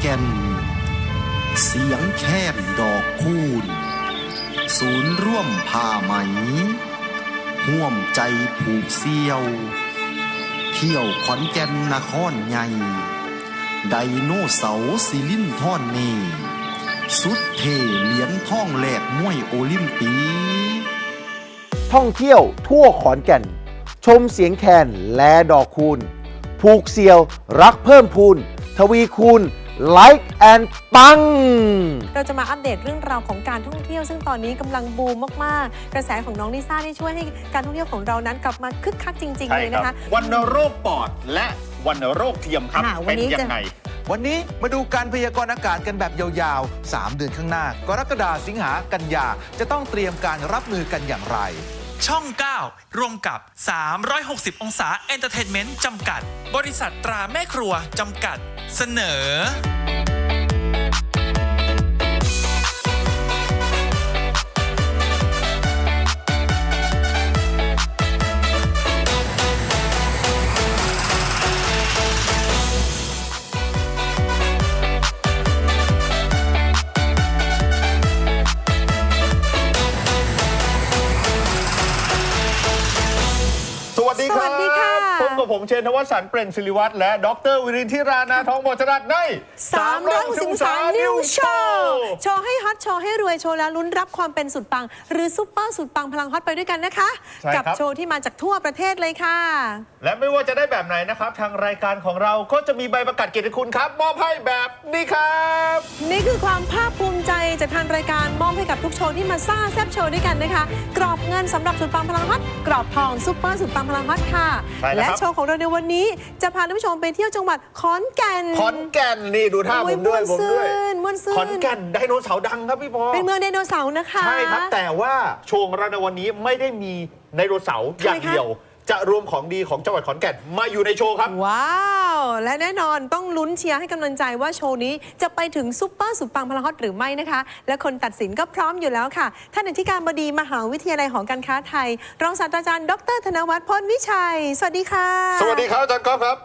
แก่น เสียงแค้นดอกคูณ ศูนย์ร่วมผ้าไหม ห่วมใจผูกเซี่ยว เที่ยวขอนแก่นนครใหญ่ ไดโนเสาร์ซิลินท่อนเนสุดเทเหรียญท่องแหลกมวยโอลิมปีท่องเที่ยวทั่วขอนแก่น ชมเสียงแคนและดอกคูณ ผูกเซียวรักเพิ่มพูน ทวีคูณ ไลค์แอนปัง เราจะมาอัปเดตเรื่องราวของการท่องเที่ยว ซึ่งตอนนี้กำลังบูมมาก ๆ กระแสของน้องลิซ่าที่ช่วยให้การท่องเที่ยวของเรานั้นกลับมาคึกคักจริงๆใช่เลยครันะคะบวันโรคปอดและวันโรคเทียมครับอ่าวันเป็นนี้ยัจะงไง วันนี้มาดูการพยากรณ์อากาศกันแบบยาวๆ 3 เดือนข้างหน้า กรกฎาสิงหากันยา จะต้องเตรียมการรับมือกันอย่างไร ช่อง 9ร่วมกับ 360 องศาเอนเตอร์เทนเมนต์จำกัด บริษัทตราแม่ครัว จำกัด เสนอ สวัสดีครับสวัสดีค่ะพบ กับผมเชนทวัฒน์สันเปล่งศิริวัตรและ ดรวิรินทิรานาทองบจรัตน์ใน360องศานิว โชว์โชว์ให้ฮอตโชว์ให้รวยโชว์แล้วลุ้นรับความเป็นสุดปัง หรือซุปเปอร์สุดปังพลังฮอตไปด้วยกันนะคะ ใช่ครับ กัโชว์ที่มาจากทั่วประเทศเลยค่ะ และไม่ว่าจะได้แบบไหนนะครับ ทางรายการของเราก็จะมีใบประกาศเกียรติคุณครับ มอบให้แบบนี้ครับ นี่คือความภาคภูมิใจจากทางรายการมอบให้กับทุกโชว์ที่มาซ่าแซบโชว์ด้วยกันนะคะ กรอบเงินสำหรับสุดปังพลังฮอตกรอบทองซุปเปอร์สุดปังพลังฮอตค่ะ ใช่แล้วและครับโชว์ของเราในวันนี้จะพาท่านผู้ชมไปเที่ยวจังหวัดขอนแก่นขอนแก่นนี่ดูท่าโอ้ผยมด้วยม่ผวนมด้วยซื่นม่วนซื่นขอนแก่นไดโนเสาร์ดังครับพี่พอเป็นเมืองไดโนเสาร์นะคะ ใช่ครับ แต่ว่าโชว์ของเราในวันนี้ไม่ได้มีไดโนเสาร์อย่างทำไมคะเดียว จะรวมของดีของจังหวัดขอนแก่นมาอยู่ในโชว์ครับ ว้าว และแน่นอนต้องลุ้นเชียร์ให้กำลังใจว่าโชว์นี้จะไปถึงซุปเปอร์สุดปังพลังฮอตหรือไม่นะคะ และคนตัดสินก็พร้อมอยู่แล้วค่ะ ท่านอธิการบดีมหาวิทยาลัยหอการค้าไทย รองศาสตราจารย์ ดร ธนวัฒน์พลวิชัย สวัสดีค่ะ สวัสดีครับอาจารย์ก๊อฟครับ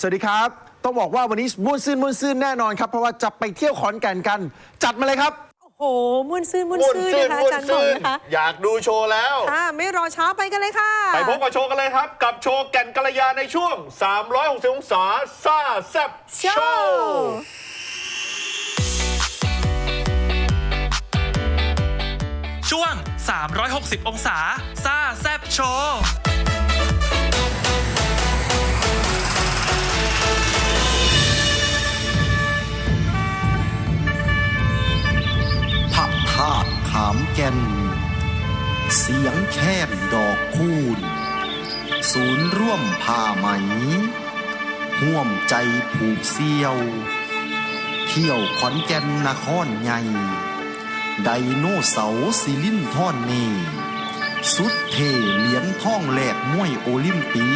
สวัสดีครับ ต้องบอกว่าวันนี้ม่วนซื่นม่วนซื่นแน่นอนครับ เพราะว่าจะไปเที่ยวขอนแก่นกัน จัดมาเลยครับ โอ้โหม่วนซื่นม่วนซื่นนะคะอาจารย์บอกนะคะอยากดูโชว์แล้วค่ะไม่รอช้าไปกันเลยค่ะ ไปพบกับโชว์กันเลยครับ กับโชว์แก่นกัลยาในช่วง 360องศาซ่าแซบโชโชว์ ว์ ช่วง 360 องศา ซ่าแซบโชว์ ขามแก่น เสียงแค้นดอกคูณ ศูนย์ร่วมผ้าไหม ห่วมใจผูกเซี่ยว เที่ยวขอนแก่นนครใหญ่ ไดโนเสาร์ซิลินท่อนเนสุดเทเหรียญท่องแหลกมวยโอลิมปี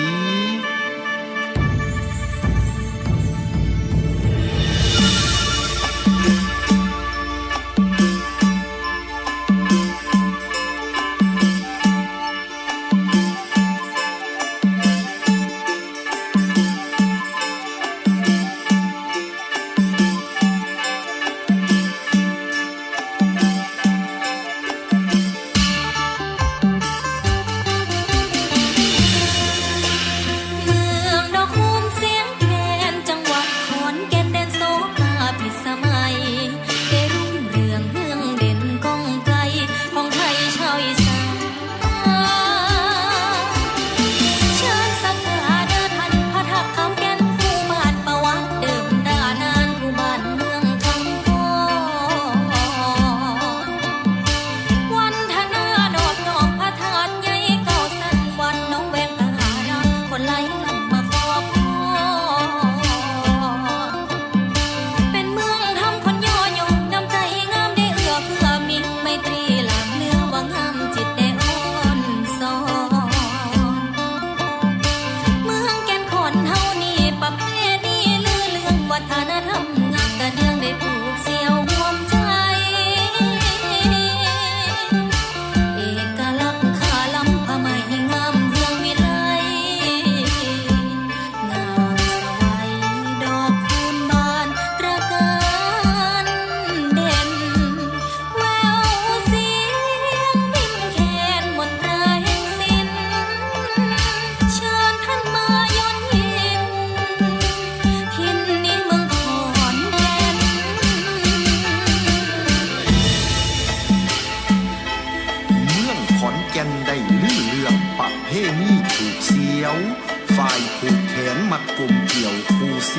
อเ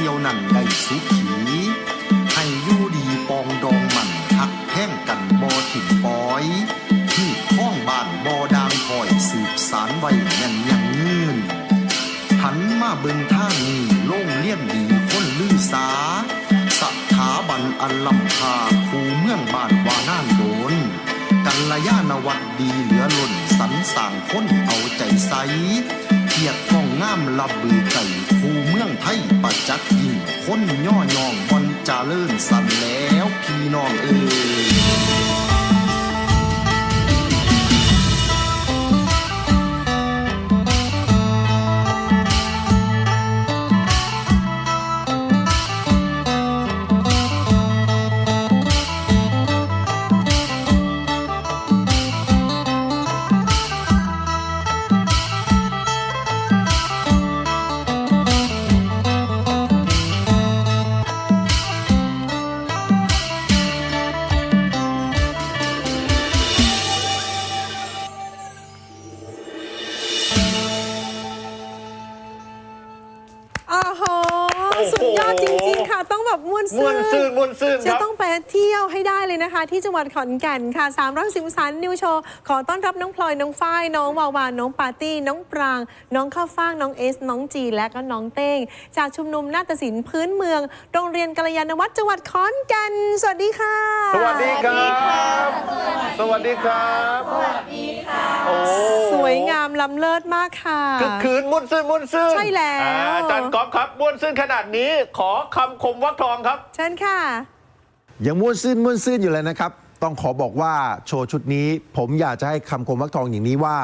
คู่เสียวนั่นได้สุขี ให้ยู่ดีปองดองมันหักแพ่งกันบอถิ่นปอย ที่ข้องบ้านบอดางคอยสืบสารไว้แน่นยังยืนหันมาเบิ่งท่านี้โล่งเลี่ยนดีคนลือสาสถาบันอันลำพาคูเมืองบ้านวาน่านโดนกัลยาณวัดดีเหลือล้นสรรสางคนเอาใจใสเกียรติ งามลับบือไก่คูเมืองไทยประจักษ์ยิ่งคนย่อยองบอนจาเลิ่นสันแล้วพี่น้องเอ๋ย ได้เลยนะคะที่จังหวัดขอนแก่นค่ะ3 1 0สันนิวโชว์ ขอต้อนรับน้องพลอย น้องฝ้าย น้องวาวานน้องปาร์ตี้ น้องปราง น้องข้าวฟ่าง น้องเอส น้องจี และก็น้องเต้ง จากชุมนุมนาฏศิลป์พื้นเมือง โรงเรียนกัลยาณวัฒน์จังหวัดขอนแก่น สวัสดีค่ะ สวัสดีครับ สวัสดีครับ สวัสดีค่ะโอ้สวยงามล้ำเลิศมากค่ะคึกคืนม่วนซื่นม่วนซื่นใช่แล้วอ่าอาจารย์ก๊อฟครับม่วนซื่นขนาดนี้ ขอคำคมวักทองครับ เชิญค่ะ ยังม้วนซื่นม้วนซื่นอยู่เลยนะครับ ต้องขอบอกว่าโชว์ชุดนี้ ผมอยากจะให้คำคมวักทองอย่างนี้ว่า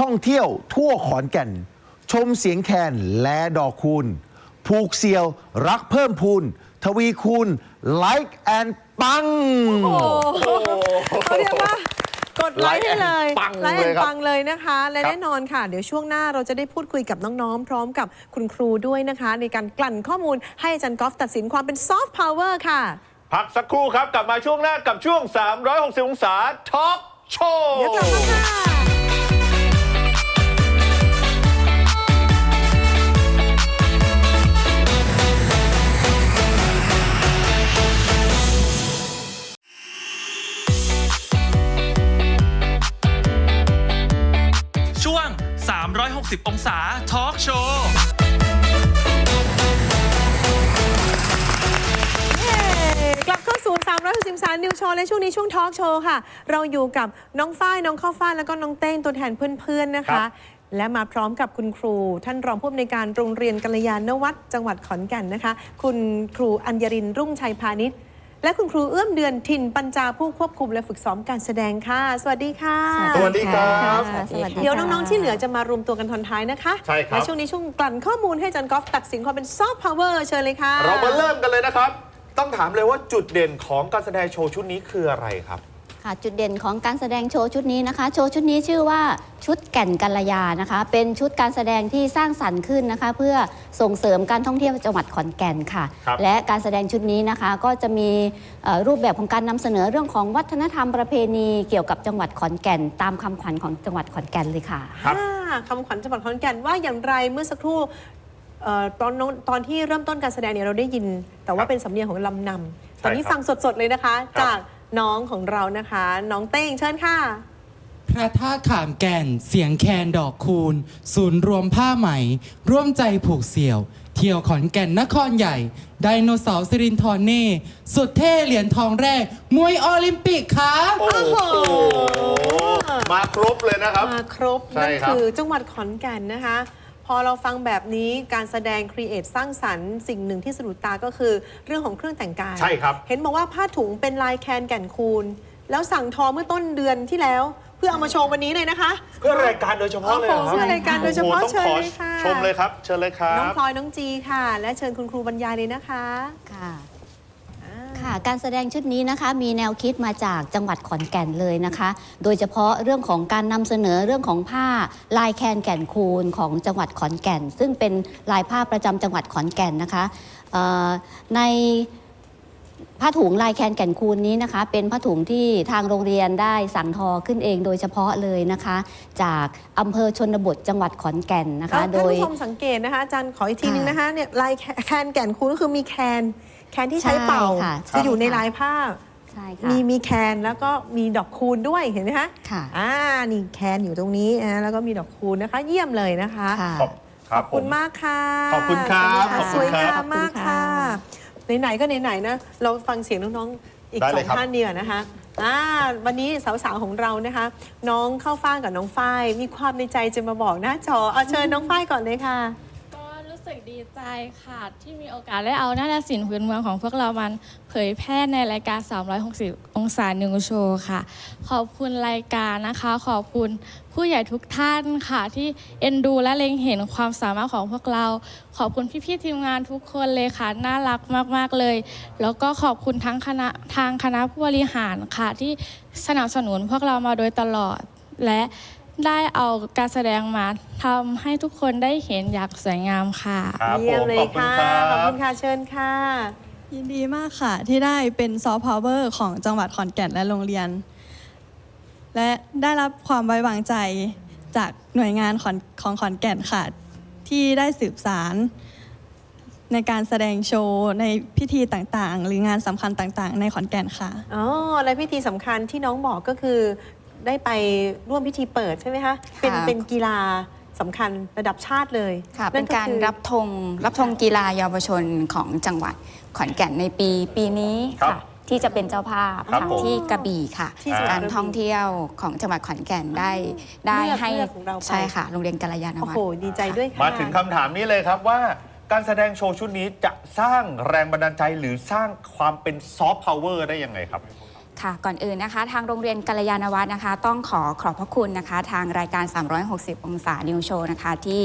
ท่องเที่ยวทั่วขอนแก่น ชมเสียงแคนและดอกคูณ ผูกเซียว รักเพิ่มพูน ทวีคูณ like and ปัง โอ้โหเขาเรียกว่ากดไลค์ให้เลยปังไลค์เลยครับปังเลยนะคะ และครับ แน่นอนค่ะ เดี๋ยวช่วงหน้าเราจะได้พูดคุยกับน้องๆ พร้อมกับคุณครูด้วยนะคะ ในการกลั่นข้อมูลให้อาจารย์กอล์ฟตัดสินความเป็นซอฟต์พาวเวอร์ค่ะ พักสักครู่ครับกลับมาช่วงหน้ากับช่วง 360 องศาทอล์กโชว์ เดี๋ยวกลับมาค่ะ วโชว์และช่วงนี้ช่วงทอล์กโชว์ค่ะ เราอยู่กับน้องฝ้ายน้องข้าวฟ่างแล้วก็น้องเต้งตัวแทนเพื่อนๆนะครัคะบและมาพร้อมกับคุณครู ท่านรองผู้อำนวยการโรงเรียนกัลยาณวัฒน์จังหวัดขอนแก่นนะคะ คุณครูอัญญรินทร์รุ่งชัยพาณิชย์และคุณครูเอื้อมเดือนทินปัญจาผู้ควบคุมและฝึกซ้อมการแสดงค่ะ สวัสดีค่ะ สวัสดีครับ สวัสดีค่ะ เดี๋ยวน้องๆที่เหลือจะมารวมตัวกันทอนท้ายนะคะใช่ครับ และช่วงนี้ช่วงกลั่นข้อมูลให้อาจันกอล์ฟตัดสินความเป็นซอฟต์พาวเวอร์เชิญเลยค่ะ เรามาเริ่มกันเลยนะครับ ต้องถามเลยว่าจุดเด่นของการแสดงโชว์ชุดนี้คืออะไรครับ ค่ะจุดเด่นของการแสดงโชว์ชุดนี้นะคะ โชว์ชุดนี้ชื่อว่าชุดแก่นกัลยานะคะ เป็นชุดการแสดงที่สร้างสรรค์ขึ้นนะคะ เพื่อส่งเสริมการท่องเที่ยวจังหวัดขอนแก่นค่ะ ครับและการแสดงชุดนี้นะคะก็จะมีเอ่อรูปแบบของการนำเสนอเรื่องของวัฒนธรรมประเพณีเกี่ยวกับจังหวัดขอนแก่น ตามคำขวัญของจังหวัดขอนแก่นเลยค่ะ ครับ อ่าคำขวัญจังหวัดขอนแก่นว่าอย่างไรเมื่อสักครู่ เอ่อตอนน้องตอนที่เริ่มต้นการแสดงเนี่ยเราได้ยิน แต่ว่าเป็นสำเนียงของลำนำ ตอนนี้ครับฟังสดๆเลยนะคะ ครับ จากน้องของเรานะคะ น้องเต้งเชิญค่ะ พระธาตุขามแก่น เสียงแคนดอกคูณ ศูนย์รวมผ้าไหม ร่วมใจผูกเสี่ยว เที่ยวขอนแก่นนครใหญ่ ไดโนเสาร์สิรินทรเน่ สุดเท่เหรียญทองแรก มวยโอลิมปิกครับ โอ้โห มาครบเลยนะครับ มาครบ ใช่นั่นครับ คือจังหวัดขอนแก่นนะคะ พอเราฟังแบบนี้การแสดงครีเอทสร้างสรรค์สิ่งหนึ่งที่สะดุดตาก็คือ เรื่องของเครื่องแต่งกายใช่ครับ เห็นบอกว่าผ้าถุงเป็นลายแคนแก่นคูณ แล้วสั่งทอเมื่อต้นเดือนที่แล้ว เพื่อเอามาโชว์วันนี้เลยนะคะ เพื่อรายการโดยเฉพาะเลยเหรอครับโอ้โหเพื่อรายการโดยเฉพาะโอ้โหต้องเชิญขอเลยค่ะ ชมเลยครับ เชิญเลยครัน้องบ พลอยน้องจีค่ะ และเชิญคุณครูบรรยายเลยนะคะ ค่ะอ่า ค่ะ การแสดงชุดนี้นะคะมีแนวคิดมาจากจังหวัดขอนแก่นเลยนะคะ โดยเฉพาะเรื่องของการนำเสนอเรื่องของผ้าลายแคนแก่นคูณของจังหวัดขอนแก่น ซึ่งเป็นลายผ้าประจำจังหวัดขอนแก่นนะคะเอ่อในผ้าถุงลายแคนแก่นคูณนี้นะคะ เป็นผ้าถุงที่ทางโรงเรียนได้สั่งทอขึ้นเองโดยเฉพาะเลยนะคะ จากอำเภอชนบทจังหวัดขอนแก่นนะคะท่านโดยผู้ชมสังเกตนะคะอาจารย์ขออีกทีนึงค่ะนะคะเนี่ยลายแคนแก่นคูณก็คือมีแคน แคนที่ใช้เป่า ใช่ค่ะ จะอยู่ในใช่ค่ะลายผ้า ใช่ค่ะ มีมีแคนแล้วก็มีดอกคูณด้วยเห็นไหมคะค่ะ อ่านี่แคนอยู่ตรงนี้นะแล้วก็มีดอกคูณนะคะ เยี่ยมเลยนะคะ ค่ะ ขอบคขรัอบบผคุณมมากค่ะขอบคุณครับขอบขอบคุสวยณครับงามมากค่ะ ไหนๆก็ไหนๆนะ เราฟังเสียงน้องๆ อีกได้สเลอยงครับ ท่านเดียวนะคะอ่าวันนี้สาวๆของเรานะคะ น้องเข้าฟ้างกับน้องฝ้าย มีความในใจจะมาบอกหน้าจอเอาเชิญน้องฝ้ายก่อนเลยค่ะก็รู้ สึกดีใจค่ะ ที่มีโอกาสได้เอาหน้าฏศิลป์พื้นเมืองของพวกเรามันเผยแพร่ในรายการ 360 องศาหนิวโชว์ค่ะ ขอบคุณรายการนะคะ ขอบคุณผู้ใหญ่ทุกท่านค่ะ ที่เอ็นดูและเล็งเห็นความสามารถของพวกเรา ขอบคุณพี่ๆทีมงานทุกคนเลยค่ะ น่ารักมากๆเลย แล้วก็ขอบคุณทั้งคณะทางคณะผู้บริหารค่ะ ที่สนับสนุนพวกเรามาโดยตลอดและ ได้เอาการแสดงมาทำให้ทุกคนได้เห็นอย่างสวยงามค่ะ ครับผเยี่ยมมเลขยอบคุณค่ะ ครัขอบคุบณค่ะ เชิญค่ะ ยินดีมากค่ะ ที่ได้เป็นซอฟต์พาวเวอร์ของจังหวัดขอนแก่นและโรงเรียน และได้รับความไว้วางใจจากหน่วยงานของของขอนแก่นค่ะ ที่ได้สืบสาร ในการแสดงโชว์ ในพิธีต่างๆ หรืองานสำคัญต่างๆ ในขอนแก่นค่ะ อ๋อ และพิธีสำคัญที่น้องบอกก็คือ ได้ไปร่วมพิธีเปิดใช่ไหมคะ เป็นค่ะ เป็นกีฬาสำคัญระดับชาติเลยค่ะนั่เป็นก็การคือรับธงรับธงกีฬาเยาวชนของจังหวัดขอนแก่นในปีปีนี้ครับค่ะที่จะเป็นเจ้าภาพครับค่ะผม ที่กระบี่ค่ะ ที่จังหวัดการกระบี่ ท่องเที่ยวของจังหวัดขอนแก่นได้ได้เลือกให้เลือกของเราไป ใช่ค่ะ โรงเรียนกัลยาณโอ้วัฒโห น์ ดีใจด้วยค่ะ มาถึงคำถามนี้เลยครับว่า การแสดงโชว์ชุดนี้จะสร้างแรงบันดาลใจหรือสร้างความเป็นซอฟต์พาวเวอร์ได้ยังไงครับ ค่ะก่อนอื่นนะคะ ทางโรงเรียนกัลยาณวัฒน์นะคะ ต้องขอขอบพระคุณนะคะ ทางรายการ 360 องศานิวโชว์นะคะ ที่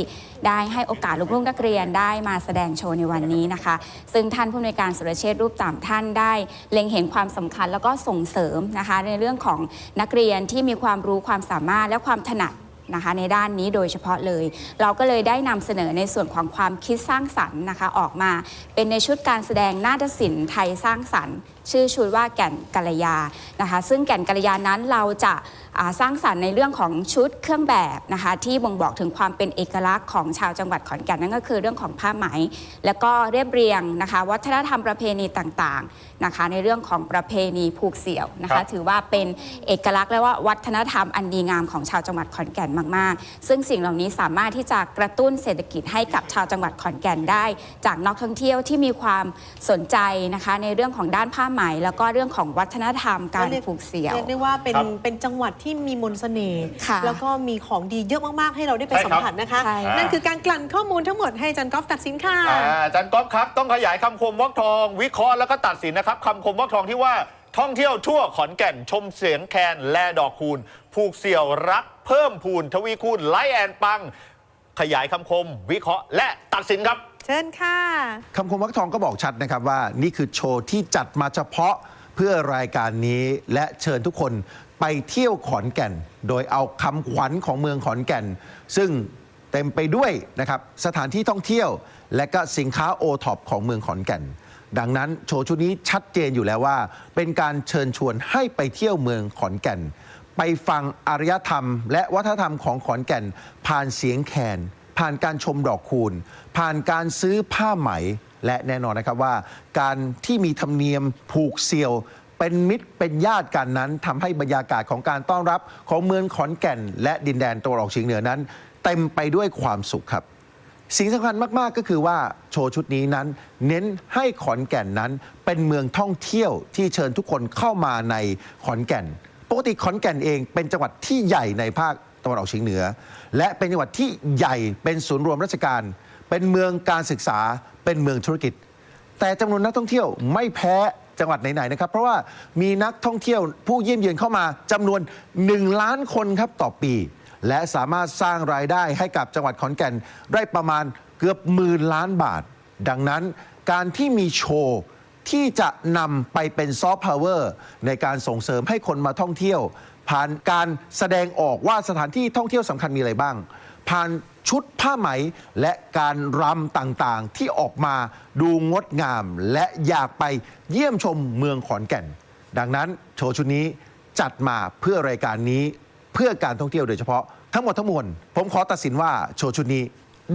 ได้ให้โอกาสลูกๆนักเรียนได้มาแสดงโชว์ในวันนี้นะคะ ซึ่งท่านผู้อำนวยการสุรเชษฐ์รูปต่ำท่านได้ เล็งเห็นความสำคัญแล้วก็ส่งเสริมนะคะ ในเรื่องของนักเรียนที่มีความรู้ความสามารถและความถนัดนะคะในด้านนี้โดยเฉพาะเลย เราก็เลยได้นำเสนอในส่วนของความคิดสร้างสรรค์นะคะ ออกมาเป็นในชุดการแสดงนาฏศิลป์ไทยสร้างสรรค์ชื่อชุดว่าแก่นกัลยานะคะ ซึ่งแก่นกัลยานั้นเราจะอ่าสร้างสรรค์ในเรื่องของชุดเครื่องแบบนะคะที่บ่งบอกถึงความเป็นเอกลักษณ์ของชาวจังหวัดขอนแก่นนั่นก็คือเรื่องของผ้าไหม แล้วก็เรียบเรียงนะคะ วัฒนธรรมประเพณีต่างๆนะคะ ในเรื่องของประเพณีผูกเสี่ยวนะครัคะบถือว่าเป็นเอกลักษณ์และว่าวัฒนธรรมอันดีงามของชาวจังหวัดขอนแก่นมากๆ ซึ่งสิ่งเหล่านี้สามารถที่จะกระตุ้นเศรษฐกิจให้กับชาวจังหวัดขอนแก่นได้ จากนักท่องเที่ยวที่มีความสนใจนะคะ ในเรื่องของด้านผ้าไหม แล้วก็เรื่องของวัฒนธรรมการเรียกผูกเสี่ยว เรียกได้ว่าเป็นครับเป็นจังหวัดที่มีมนต์เสน่ห์ค่ะแล้วก็มีของดีเยอะมากๆ ให้เราได้ไปใช่สัมครับผัสนะคะ ใช่ นั่นคือการกลั่นข้อมูลทั้งหมดให้อาจันกอล์ฟตัดสินค่ะ อ่าอาจารย์ก๊อฟครับ ต้องขยายคำคมวอกทอง วิเคราะห์แล้วก็ตัดสินนะครับคำคมวอกทองที่ว่าท่องเที่ยวทั่วขอนแก่นชมเสียงแคนแลดอกคูณ ผูกเสี่ยวรักเพิ่มพูน ทวีคูณไลแอนปัง ขยายคำคม วิเคราะห์และตัดสินครับ เชิญค่ะคำคมวักทองก็บอกชัดนะครับว่า นี่คือโชว์ที่จัดมาเฉพาะเพื่อรายการนี้และเชิญทุกคนไปเที่ยวขอนแก่น โดยเอาคำขวัญของเมืองขอนแก่น ซึ่งเต็มไปด้วยนะครับสถานที่ท่องเที่ยว และก็สินค้าโอท็อปของเมืองขอนแก่น ดังนั้นโชว์ชุดนี้ชัดเจนอยู่แล้วว่า เป็นการเชิญชวนให้ไปเที่ยวเมืองขอนแก่น ไปฟังอารยธรรม และวัฒนธรรมของขอนแก่น ผ่านเสียงแคน ผ่านการชมดอกคูณ ผ่านการซื้อผ้าไหม และแน่นอนนะครับว่า การที่มีธรรมเนียมผูกเซียว เป็นมิตรเป็นญาติกันนั้นทำให้บรรยากาศของการต้อนรับของเมืองขอนแก่น และดินแดนตะวันออกเฉียงเหนือนั้น เต็มไปด้วยความสุขครับสิ่งสำคัญมาก ๆ ก็คือว่าโชว์ชุดนี้นั้น เน้นให้ขอนแก่นนั้นเป็นเมืองท่องเที่ยวที่เชิญทุกคนเข้ามาในขอนแก่น ปกติขอนแก่นเองเป็นจังหวัดที่ใหญ่ในภาค ตะวันออกเฉียงเหนือ และเป็นจังหวัดที่ใหญ่เป็นศูนย์รวมราชการ เป็นเมืองการศึกษา เป็นเมืองธุรกิจ แต่จำนวนนักท่องเที่ยวไม่แพ้จังหวัดไหนๆนะครับ เพราะว่ามีนักท่องเที่ยวผู้เยี่ยมเยือนเข้ามาจำนวน 1 ล้านคนครับต่อปี และสามารถสร้างรายได้ให้กับจังหวัดขอนแก่นได้ประมาณเกือบหมื่นล้านบาท ดังนั้นการที่มีโชว์ที่จะนำไปเป็นซอฟต์พาวเวอร์ในการส่งเสริมให้คนมาท่องเที่ยว ผ่านการแสดงออกว่าสถานที่ท่องเที่ยวสำคัญมีอะไรบ้าง ผ่านชุดผ้าไหมและการรำต่างๆ ที่ออกมาดูงดงาม และอยากไปเยี่ยมชมเมืองขอนแก่น ดังนั้นโชว์ชุดนี้จัดมาเพื่อรายการนี้เพื่อการท่องเที่ยวโดยเฉพาะทั้งหมดทั้งมวลผมขอตัดสินว่าโชว์ชุดนี้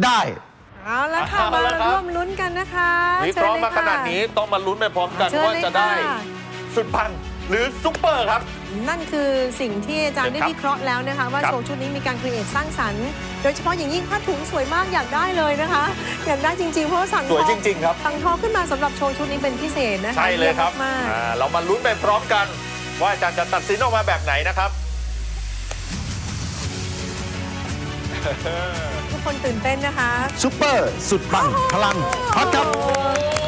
ได้เอาละค่ะเอามาละครับ ร่วมลุ้นกันนะคะวิเคราะห์มาขนาดนี้ต้องมาลุ้นไปพร้อมกันเชิญว่าเลยจะได้ค่ะสุดปังหรือซุปเปอร์ครับ นั่นคือสิ่งที่อาจารย์ได้ครับวิเคราะห์แล้วนะคะ ว่าครับโชว์ชุดนี้มีการครีเอทสร้างสรรค์โดยเฉพาะอย่างยิ่งผ้าถุงสวยมากอยากได้เลยนะคะ อยากได้จริงๆ เพราะว่าสั่งสวยทอจริงๆครับสั่งทอขึ้นมาสำหรับโชว์ชุดนี้เป็นพิเศษนะคะใช่เลยครับมากอ่าเรามาลุ้นไปพร้อมกัน ว่าอาจารย์จะตัดสินออกมาแบบไหนนะครับๆทุกคนตื่นเต้นนะคะซุปเปอร์ สุดปังพลังฮอตครับโอ้โ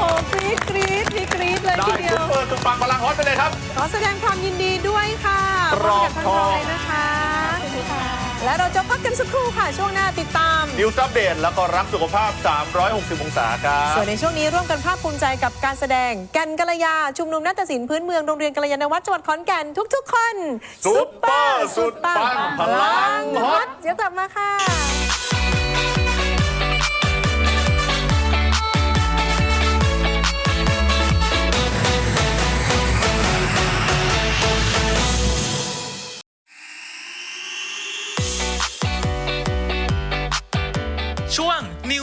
หกรี๊ดกรี๊ดมีกรี๊ดเลยได้ทีเดียซุว ปเปอร์สุดปังพลังฮอตไปเลยครับ ขอแสดงความยินดีด้วยค่ะรอบพบกับทองเลยนะคะ และเราจะพักกันสักครู่ค่ะ ช่วงหน้าติดตาม นิวส์อัปเดตแล้วก็รักสุขภาพ 360 องศาครับ ส่วนในช่วงนี้ร่วมกันภาคภูมิใจกับการแสดง แกันกัลยา ชุมนุมนาฏศิลป์พื้นเมืองโรงเรียนกัลยาณวัฒน์จังหวัดขอนแก่นทุก ๆ คนซุปเปอร์สุดปังพลังฮอต เดี๋ยวกลับมาค่ะ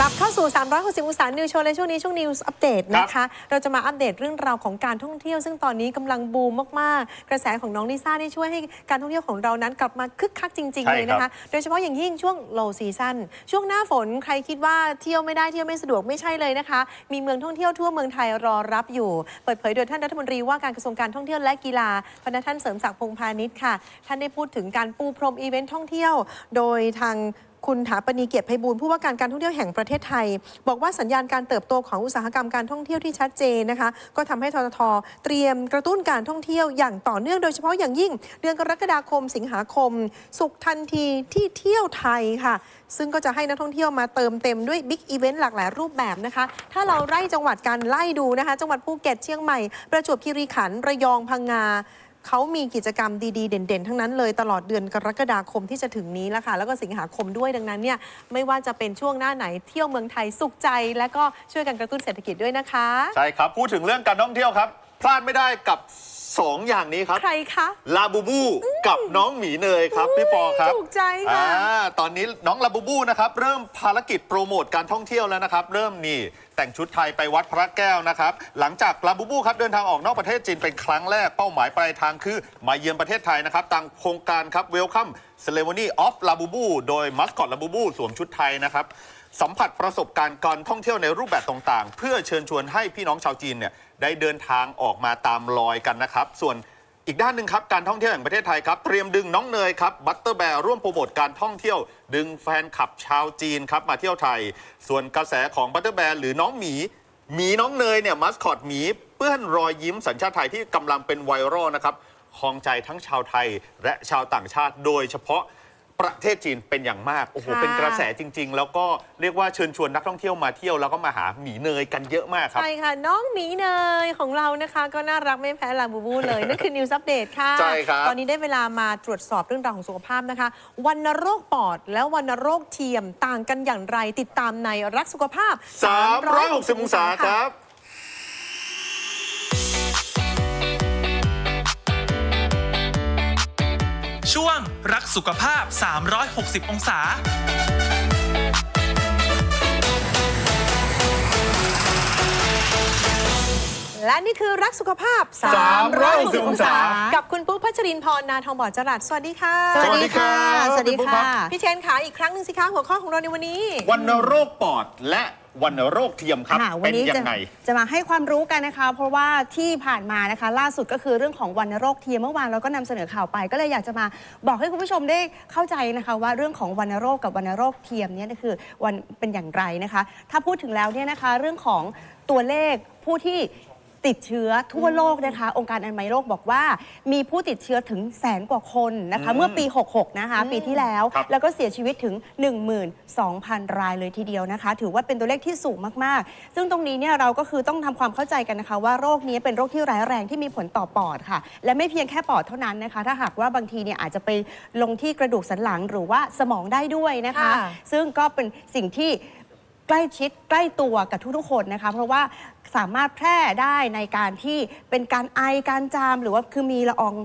กลับเข้าสู่ 360 องศานิวโชว์ในช่วงนี้ช่วง News Update นะคะ เราจะมาอัปเดตเรื่องราวของการท่องเที่ยว ซึ่งตอนนี้กำลังบูมมาก ๆ กระแสของน้องลิซ่าได้ช่วยให้การท่องเที่ยวของเรานั้นกลับมาคึกคักจริงใช่ๆเลยนะคะ โดยเฉพาะอย่างยิ่งช่วง low season ช่วงหน้าฝนใครคิดว่าเที่ยวไม่ได้เที่ยวไม่สะดวกไม่ใช่เลยนะคะ มีเมืองท่องเที่ยวทั่วเมืองไทยรอรับอยู่ เปิดเผยโดยท่านรัฐมนตรีว่าการกระทรวงการท่องเที่ยวและกีฬาพนักท่านเสริมศักดิ์พงษ์พาณิชย์ค่ะ ท่านได้พูดถึงการปูพรมอีเวนต์ท่องเที่ยว โดยทาง คุณถาปณีเกียรติไพบูลผู้ว่าการการท่องเที่ยวแห่งประเทศไทย บอกว่าสัญญาณการเติบโตของอุตสาหกรรมการท่องเที่ยวที่ชัดเจนนะคะ ก็ทำให้ทททเตรียมกระตุ้นการท่องเที่ยวอย่างต่อเนื่องโดยเฉพาะอย่างยิ่ง เดือนกรกฎาคม สิงหาคม สุขทันทีที่เที่ยวไทยค่ะ ซึ่งก็จะให้นักท่องเที่ยวมาเติมเต็มด้วยบิ๊กอีเวนต์หลากหลายรูปแบบนะคะ ถ้าเราไล่จังหวัดกันไล่ดูนะคะ จังหวัดภูเก็ตเชียงใหม่ ประจวบคีรีขันธ์ระยองพังงา เขามีกิจกรรมดีๆ เด่น ๆ ทั้งนั้นเลยตลอดเดือนกรกฎาคมที่จะถึงนี้แล้วค่ะ แล้วก็สิงหาคมด้วยดังนั้นเนี่ยไม่ว่าจะเป็นช่วงหน้าไหนเที่ยวเมืองไทยสุขใจ และก็ช่วยกันกระตุ้นเศรษฐกิจด้วยนะคะ ใช่ครับ พูดถึงเรื่องการท่องเที่ยวครับ พลาดไม่ได้กับ 2อย่างนี้ครับ ใครคะ ลาบูบูกับน้องหมีเนยครับพี่ปอครับถูกใจค่ะอ่าตอนนี้น้องลาบูบูนะครับเริ่มภารกิจโปรโมทการท่องเที่ยวแล้วนะครับ เริ่มนี่แต่งชุดไทยไปวัดพระแก้วนะครับ หลังจากลาบูบูครับเดินทางออกนอกประเทศจีนเป็นครั้งแรกเป้าหมายปลายทางคือ มาเยือนประเทศไทยนะครับตามโครงการครับ Welcome Ceremony of Labubu โดยมัสคอตลาบูบูสวมชุดไทยนะครับสัมผัสประสบการณ์การท่องเที่ยวในรูปแบบต่างๆ เพื่อเชิญชวนให้พี่น้องชาวจีนเนี่ยได้เดินทางออกมาตามรอยกันนะครับส่วนอีกด้านหนึ่งครับ การท่องเที่ยวแห่งประเทศไทยครับ เตรียมดึงน้องเนยครับบัตเตอร์แบร์ร่วมโปรโมทการท่องเที่ยว ดึงแฟนคลับชาวจีนครับมาเที่ยวไทย ส่วนกระแสของบัตเตอร์แบร์หรือน้องหมีหมีน้องเนยเนี่ยมัสคอตหมีเปื้อนรอยยิ้มสัญชาติไทยที่กำลังเป็นไวรัลนะครับคลองใจทั้งชาวไทยและชาวต่างชาติ โดยเฉพาะ ประเทศจีนเป็นอย่างมาก โอ้โห ค่ะ เป็นกระแสจริง ๆ แล้วก็เรียกว่าเชิญชวนนักท่องเที่ยวมาเที่ยวแล้วก็มาหาหมีเนยกันเยอะมากครับ ใช่ค่ะ น้องหมีเนยของเรานะคะ ก็น่ารักไม่แพ้ลาบูบูเลย นั่นคือ News Update ค่ะ ใช่ครับ ตอนนี้ได้เวลามาตรวจสอบเรื่องราวของสุขภาพนะคะวันโรคปอดและวันโรคเทียมต่างกันอย่างไรติดตามในรักสุขภาพ360 องศาครับ ช่วงรักสุขภาพ 360 องศา และนี่คือรักสุขภาพ360องศา กับคุณปุ๊กพัชรินพรนาทองบอดจรัสสวัสดีค่ะ สวัสดีครับสวัสดีคุณปุ๊กค่ะครับพี่เชนขาอีกครั้งหนึ่งสิคะหัวข้อของเราในวันนี้ วันโรคปอดและ วันโรคเทียมครับค่ะวัเป็นนี้ยัจะงไง จะมาให้ความรู้กันนะคะ เพราะว่าที่ผ่านมานะคะ ล่าสุดก็คือเรื่องของวันโรคเทียมเมื่อวานเราก็นำเสนอข่าวไป ก็เลยอยากจะมาบอกให้คุณผู้ชมได้เข้าใจนะคะ ว่าเรื่องของวันโรคกับวันโรคเทียมเนี่ยคือวันเป็นอย่างไรนะคะ ถ้าพูดถึงแล้วเนี่ยนะคะ เรื่องของตัวเลขผู้ที่ ติดเชื้อทั่วโลกนะคะ องค์การอนามัยโลกบอกว่า มีผู้ติดเชื้อถึงแสนกว่าคนนะคะอืมเมื่อปี 66 นะคะ ปีที่แล้ว ครับ แล้วก็เสียชีวิตถึง 12,000 รายเลยทีเดียวนะคะ ถือว่าเป็นตัวเลขที่สูงมากๆ ซึ่งตรงนี้เนี่ยเราก็คือต้องทำความเข้าใจกันนะคะ ว่าโรคนี้เป็นโรคที่ร้ายแรงที่มีผลต่อปอดค่ะ และไม่เพียงแค่ปอดเท่านั้นนะคะ ถ้าหากว่าบางทีเนี่ยอาจจะไปลงที่กระดูกสันหลังหรือว่าสมองได้ด้วยนะคะ ค่ะ ซึ่งก็เป็นสิ่งที่ ใกล้ชิดใกล้ตัวกับทุกๆคนนะคะ เพราะว่า สามารถแพร่ได้ในการที่เป็นการไอการจาม หรือว่าคือมีละออง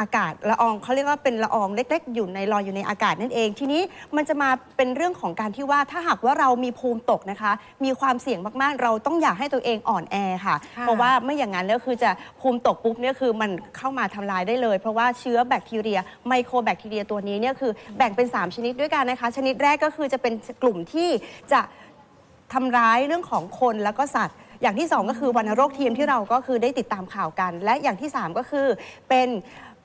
อากาศละอองเขาเรียกว่าเป็นละอองเล็ก ๆ อยู่ในลอยอยู่ในอากาศนั่นเอง ทีนี้มันจะมาเป็นเรื่องของการที่ว่าถ้าหากว่าเรามีภูมิตกนะคะ มีความเสี่ยงมากๆ เราต้องอยากให้ตัวเองอ่อนแอค่ะค่ะ เพราะว่าไม่อย่างนั้นก็คือจะภูมิตกปุ๊บเนี่ยคือมันเข้ามาทำลายได้เลย เพราะว่าเชื้อแบคทีเรียไมโครแบคทีเรียตัวนี้เนี่ยคือแบ่งเป็น 3 ชนิดด้วยกันนะคะ ชนิดแรกก็คือจะเป็นกลุ่มที่จะทำร้ายเรื่องของคนแล้วก็สัตว์ อย่างที่ 2 ก็คือวัณโรคเทียมที่เราก็คือได้ติดตามข่าวกัน และอย่างที่ 3 ก็คือเป็น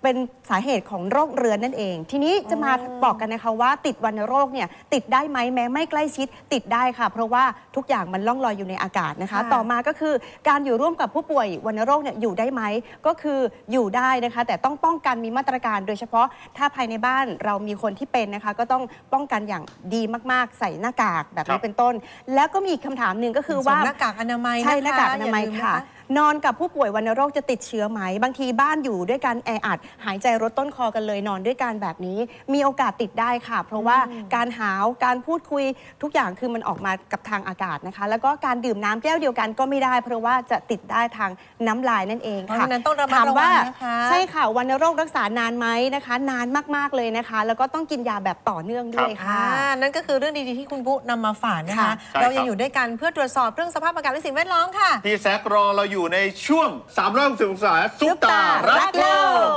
เป็นสาเหตุของโรคเรื้อนนั่นเอง ทีนี้จะมาบอกกันนะคะว่าติดวัณโรคเนี่ยติดได้ไหมแม้ไม่ใกล้ชิดติดได้ค่ะ เพราะว่าทุกอย่างมันล่องลอยอยู่ในอากาศนะคะค่ะต่อมาก็คือการอยู่ร่วมกับผู้ป่วยวัณโรคเนี่ยอยู่ได้ไหมก็คืออยู่ได้นะคะ แต่ต้องป้องกันมีมาตรการโดยเฉพาะถ้าภายในบ้านเรามีคนที่เป็นนะคะ ก็ต้องป้องกันอย่างดีมากๆ ใส่หน้ากากแบบครันี้บเป็นต้น แล้วก็มีอีกคำถามหนึ่งก็คือว่า สวมหน้ากากอนามัยใช่นะคะหน้ากากอนามัยอย่าลืมค่ะ นะคะนอนกับผู้ป่วยวัณโรคจะติดเชื้อไหม บางทีบ้านอยู่ด้วยกันแออัด หายใจรถต้นคอกันเลยนอนด้วยกันแบบนี้ มีโอกาสติดได้ค่ะ เพราะว่าการหาวการพูดคุยทุกอย่างคือมันออกมากับทางอากาศนะคะ แล้วก็การดื่มน้ำแก้วเดียวกันก็ไม่ได้ เพราะว่าจะติดได้ทางน้ำลายนั่นเองเพราะค่ะฉะนั้นต้องระมัดถามระวัว่างนะคะใช่ค่ะวัณโรครักษานานไหมนะคะ นานมากๆเลยนะคะ แล้วก็ต้องกินยาแบบต่อเนื่องด้วยค่ะอ่านั่นก็คือเรื่องดีๆที่คุณปุ๊นำมาฝากนะคะค่ะใช่เรายังครับอยู่ด้วยกันเพื่อตรวจสอบเรื่องสภาพอากาศและสิ่งแวดล้อมค่ะพี่แซกรอเราอยู่ในช่วง360องศาซุปตารักโล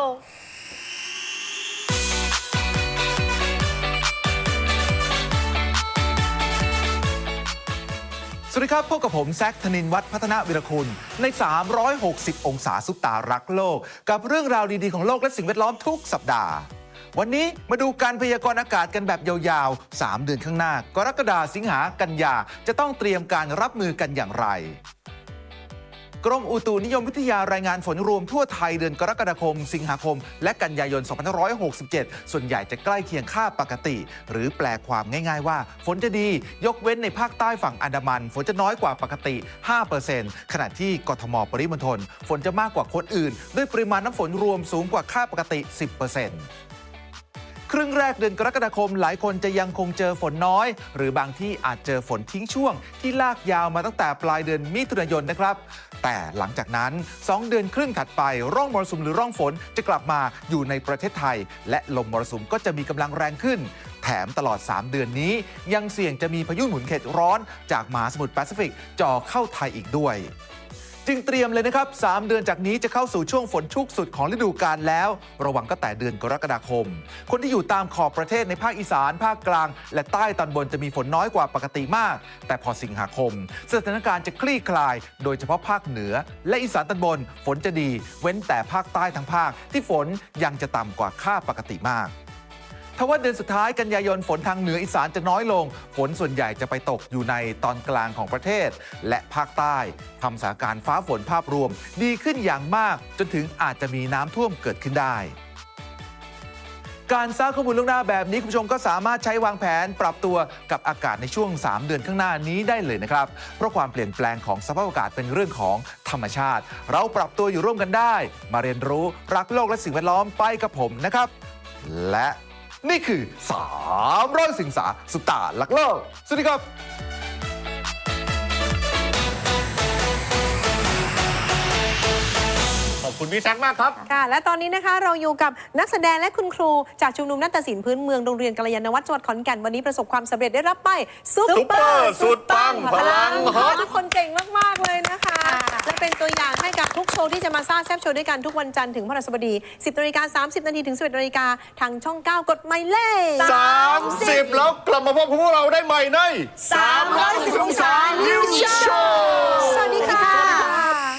กสวัสดีครับพบกับผมแซคธนินวัฒน์พัฒนาวิรคุณ ใน 360 องศาสุปตารักโลก กับเรื่องราวดีๆของโลกและสิ่งแวดล้อมทุกสัปดาห์ วันนี้มาดูการพยากรณ์อากาศกันแบบยาวๆ 3 เดือนข้างหน้า กรกฎาสิงหากันยาจะต้องเตรียมการรับมือกันอย่างไร กรมอุตุนิยมวิทยารายงานฝนรวมทั่วไทยเดือนกรกฎาคม สิงหาคม และกันยายน 2567 ส่วนใหญ่จะใกล้เคียงค่าปกติ หรือแปลความง่ายๆว่า ฝนจะดี ยกเว้นในภาคใต้ฝั่งอันดามัน ฝนจะน้อยกว่าปกติ 5%ขณะที่กทมปริมณฑลฝนจะมากกว่าคนอื่น ด้วยปริมาณน้ำฝนรวมสูงกว่าค่าปกติ 10% ครึ่งแรกเดือนกรกฎาคมหลายคนจะยังคงเจอฝนน้อย หรือบางที่อาจเจอฝนทิ้งช่วง ที่ลากยาวมาตั้งแต่ปลายเดือนมิถุนายนนะครับ แต่หลังจากนั้น 2 เดือนครึ่งถัดไป ร่องมรสุมหรือร่องฝนจะกลับมาอยู่ในประเทศไทย และลมมรสุมก็จะมีกำลังแรงขึ้น แถมตลอด 3 เดือนนี้ ยังเสี่ยงจะมีพายุหมุนเขตร้อนจากมหาสมุทรแปซิฟิกจ่อเข้าไทยอีกด้วย จึงเตรียมเลยนะครับ 3 เดือนจากนี้จะเข้าสู่ช่วงฝนชุกสุดของฤดูกาลแล้ว ระวังก็แต่เดือนกรกฎาคม คนที่อยู่ตามขอบประเทศในภาคอีสาน ภาคกลาง และใต้ตอนบนจะมีฝนน้อยกว่าปกติมาก แต่พอสิงหาคม สถานการณ์จะคลี่คลาย โดยเฉพาะภาคเหนือ และอีสานตอนบน ฝนจะดี เว้นแต่ภาคใต้ทั้งภาค ที่ฝนยังจะต่ำกว่าค่าปกติมาก ทว่าเดือนสุดท้ายกันยายนฝนทางเหนืออีสานจะน้อยลง ฝนส่วนใหญ่จะไปตกอยู่ในตอนกลางของประเทศ และภาคใต้ทำสถานการณ์ฟ้าฝนภาพรวม ดีขึ้นอย่างมาก จนถึงอาจจะมีน้ำท่วมเกิดขึ้นได้การสร้างข้อมูลล่วงหน้าแบบนี้คุณผู้ชมก็สามารถใช้วางแผนปรับตัวกับอากาศในช่วง 3 เดือนข้างหน้านี้ได้เลยนะครับ เพราะความเปลี่ยนแปลงของสภาพอากาศเป็นเรื่องของธรรมชาติ เราปรับตัวอยู่ร่วมกันได้ มาเรียนรู้รักโลกและสิ่งแวดล้อมไปกับผมนะครับ และ นี่คือ 300 สิงสาสุตตาหลักโลก สวัสดีครับ คุณพี่แซกมากครับ ค่ะ และตอนนี้นะคะเราอยู่กับนักแสดงและคุณครูจากชุมนุมนาฏศิลป์พื้นเมืองโรงเรียนกัลยาณวัฒน์จังหวัดขอนแก่นวันนี้ประสบความสำเร็จได้รับไปซุปซุปเปอร์สุดปังพลังฮอต ทุกคนเก่งมาก ๆ เลยนะคะ และเป็นตัวอย่างให้กับทุกโชว์ที่จะมาสร้างแซบโชว์ด้วยกันทุกวันจันทร์ถึงพฤหัสบดี 10นาฬิกา30นาทีถึง 11นาฬิกาทางช่อง 9 กดหมายเลข30 แล้วกลับมาพบกับพวกเราได้ใหม่ใน310องศา New Show สวัสดีค่ะ